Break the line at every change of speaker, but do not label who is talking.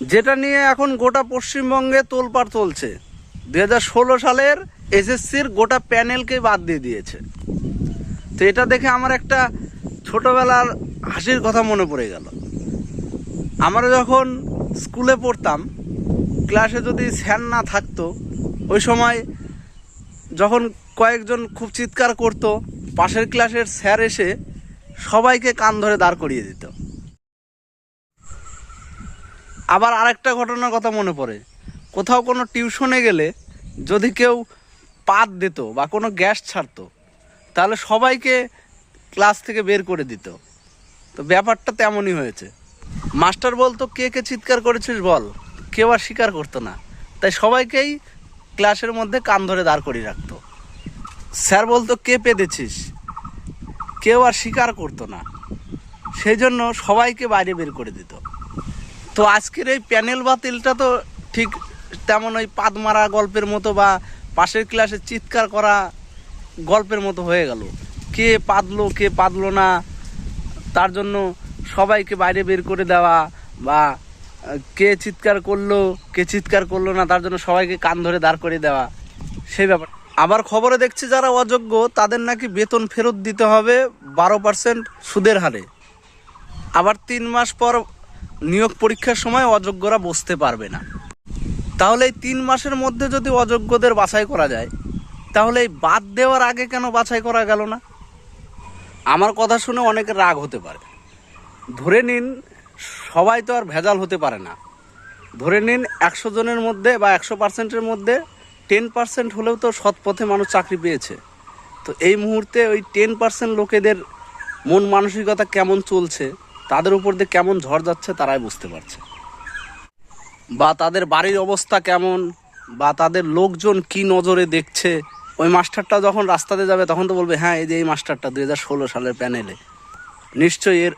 যেটা নিয়ে এখন গোটা পশ্চিমবঙ্গে তোলপাড় চলছে। দুই হাজার ষোলো সালের এসএসসির গোটা প্যানেলকে বাদ দিয়ে দিয়েছে। তো এটা দেখে আমার একটা ছোটবেলার হাসির কথা মনে পড়ে গেল। আমরা যখন স্কুলে পড়তাম, ক্লাসে যদি স্যার না থাকতো, ওই সময় যখন কয়েকজন খুব চিৎকার করতো, পাশের ক্লাসের স্যার এসে সবাইকে কান ধরে দাঁড় করিয়ে দিত। আবার আরেকটা ঘটনার কথা মনে পড়ে। কোথাও কোনো টিউশনে গেলে যদি কেউ পাত দিত বা কোনো গ্যাস ছাড়তো, তাহলে সবাইকে ক্লাস থেকে বের করে দিত। তো ব্যাপারটা তেমনই হয়েছে। মাস্টার বলতো, কে কে চিৎকার করেছিস বল? কেউ আর স্বীকার করতো না। তাই সবাইকেই ক্লাসের মধ্যে কান ধরে দাঁড় করিয়ে রাখতো। স্যার বলতো, কে পেতেছিস কেউ আর স্বীকার করতো না। সেই জন্য সবাইকে বাইরে বের করে দিত। তো আজকের এই প্যানেল বাতিলটা তো ঠিক তেমন ওই পাদ মারা গল্পের মতো বা পাশের ক্লাসে চিৎকার করা গল্পের মতো হয়ে গেল। কে পাদলো কে পাদলো না, তার জন্য সবাইকে বাইরে বের করে দেওয়া বা কে চিৎকার করল, কে চিৎকার করল না, তার জন্য সবাইকে কান ধরে দাঁড় করে দেওয়া সেই ব্যাপার। আবার খবরে দেখছি যারা অযোগ্য, তাদের নাকি বেতন ফেরত দিতে হবে বারো পার্সেন্ট সুদের হারে। আবার তিন মাস পর নিয়োগ পরীক্ষার সময় অযোগ্যরা বসতে পারবে না। তাহলে এই তিন মাসের মধ্যে যদি অযোগ্যদের বাছাই করা যায়, তাহলে এই বাদ দেওয়ার আগে কেন বাছাই করা গেল না? আমার কথা শুনে অনেকের রাগ হতে পারে। ধরে নিন, সবাই তো আর ভেজাল হতে পারে না। ধরে নিন, একশো জনের মধ্যে বা একশো পার্সেন্টের মধ্যে টেন পার্সেন্ট হলেও তো সৎ পথে মানুষ চাকরি পেয়েছে। তো এই মুহূর্তে ওই টেন পার্সেন্ট লোকেদের মন মানসিকতা কেমন চলছে? তাদের উপর দিয়ে কেমন ঝড় যাচ্ছে তারাই বুঝতে পারছে। বা তাদের বাড়ির অবস্থা কেমন, বা তাদের লোকজন কি নজরে দেখছে। ওই মাস্টারটা যখন রাস্তাতে যাবে, তখন তো বলবে হ্যাঁ এই যে এই মাস্টারটা দু হাজার ষোলো সালের প্যানেলে। নিশ্চয়ই এর